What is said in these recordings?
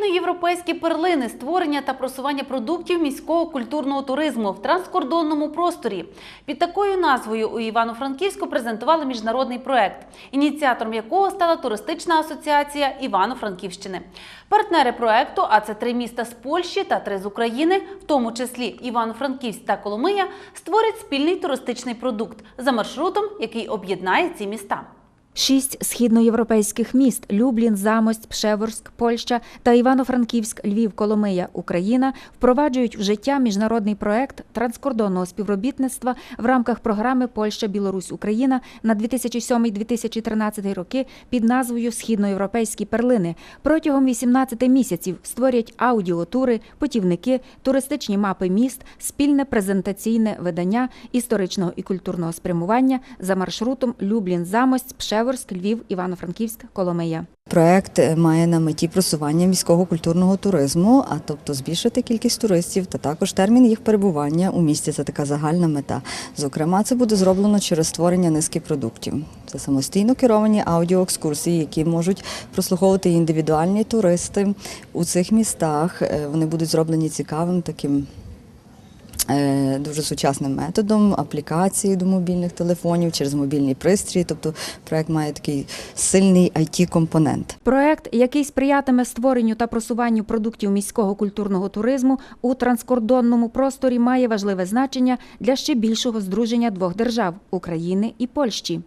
Східноєвропейські перлини, створення та просування продуктів міського культурного туризму в транскордонному просторі. Під такою назвою у Івано-Франківську презентували міжнародний проект, ініціатором якого стала туристична асоціація Івано-Франківщини. Партнери проекту, а це три міста з Польщі та три з України, в тому числі Івано-Франківськ та Коломия, створять спільний туристичний продукт за маршрутом, який об'єднає ці міста. Шість східноєвропейських міст Люблін, Замость, Пшеворськ, Польща та Івано-Франківськ, Львів, Коломия, Україна впроваджують в життя міжнародний проект транскордонного співробітництва в рамках програми Польща, Білорусь, Україна на 2007-2013 роки під назвою Східноєвропейські перлини. Протягом 18 місяців створять аудіотури, путівники, туристичні мапи міст, спільне презентаційне видання історичного і культурного спрямування за маршрутом Люблін, Замость, Пшеворськ, Львів, Івано-Франківськ, Коломия. Проект е, має на меті просування міського культурного туризму, а тобто збільшити кількість туристів та також термін їх перебування у місті. Це така загальна мета. Зокрема, це буде зроблено через створення низки продуктів. Це самостійно керовані аудіоекскурсії, які можуть прослуховувати індивідуальні туристи у цих містах. Е, Вони будуть зроблені цікавим таким. Е, Дуже сучасним методом аплікації до мобільних телефонів через мобільні пристрої. Тобто проект має такий сильний it компонент Проект, який сприятиме створенню та просуванню продуктів міського культурного туризму у транскордонному просторі, має важливе значення для ще більшого здруження двох держав України і Польщі.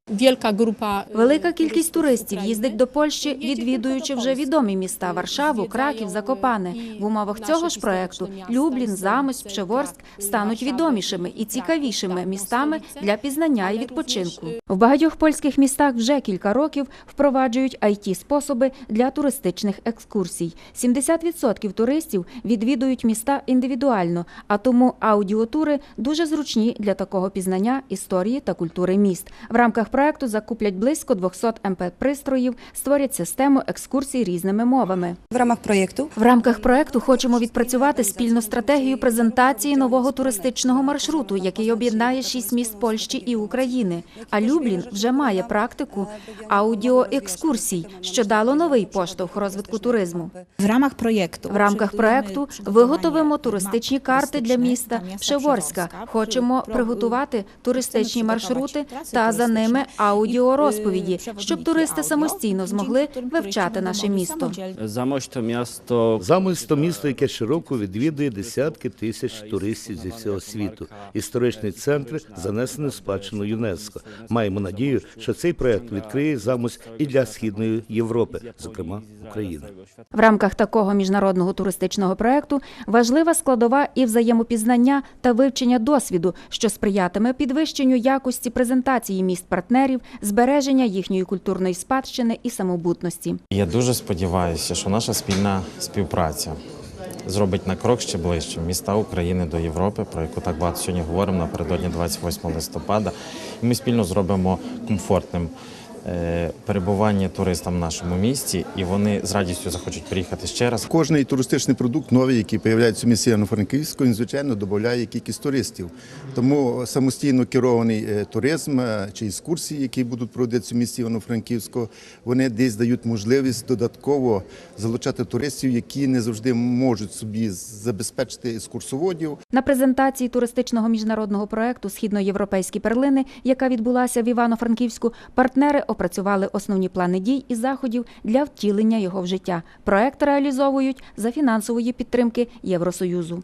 Велика кількість туристів їздить до Польщі, відвідуючи вже відомі міста Варшаву, Краків, Закопане. В умовах цього ж проекту Люблін, Замость, Пшеворськ стануть відомішими і цікавішими містами для пізнання і відпочинку. В багатьох польських містах вже кілька років впроваджують it способи для туристичних екскурсій. 70% туристів відвідують міста індивідуально, а тому аудіотури дуже зручні для такого пізнання історії та культури міст. В рамках проекту закуплять близько 200 МП-пристроїв, створять систему екскурсій різними мовами. В рамах проєкту В рамках проекту хочемо відпрацювати спільну стратегію презентації нового туристичного маршруту, який об'єднає шість міст Польщі і України. А Люблін вже має практику аудіоекскурсій, що дало новий поштовх розвитку туризму. в рамах проєкту В рамках проекту виготовимо туристичні карти для міста Пшеворська. Хочемо приготувати туристичні маршрути та за ними аудіорозповіді, щоб туристи самостійно змогли вивчати наше місто. Замощ то місто яке щороку відвідує десятки тисяч туристів зі всього світу. Історичний центр занесений в спадщину ЮНЕСКО. Маємо надію, що цей проект відкриє замось і для східної Європи, зокрема України. В рамках такого міжнародного туристичного проекту важлива складова і взаємопізнання та вивчення досвіду, що сприятиме підвищенню якості презентації міст партнерів, збереження їхньої культурної спадщини і самобутності. Я дуже сподіваюся, що наша спільна співпраця зробить на крок ще ближче міста України до Європи, про яку так багато сьогодні говоримо напередодні 28 листопада. І ми спільно зробимо комфортним перебування туристам в нашому місті, і вони з радістю захочуть приїхати ще раз. Кожний туристичний продукт новий, який з'являється в місті Івано-Франківську, він звичайно додає кількість туристів. Тому самостійно керований е, туризм е, чи екскурсії, які будуть проводитися в місті Івано-Франківську, вони десь дають можливість додатково залучати туристів, які не завжди можуть собі забезпечити екскурсоводів. На презентації туристичного міжнародного проекту Східноєвропейські перлини, яка відбулася в Івано-Франківську, партнери опрацювали основні плани дій і заходів для втілення його в життя. Проект реалізовують за фінансової підтримки Євросоюзу.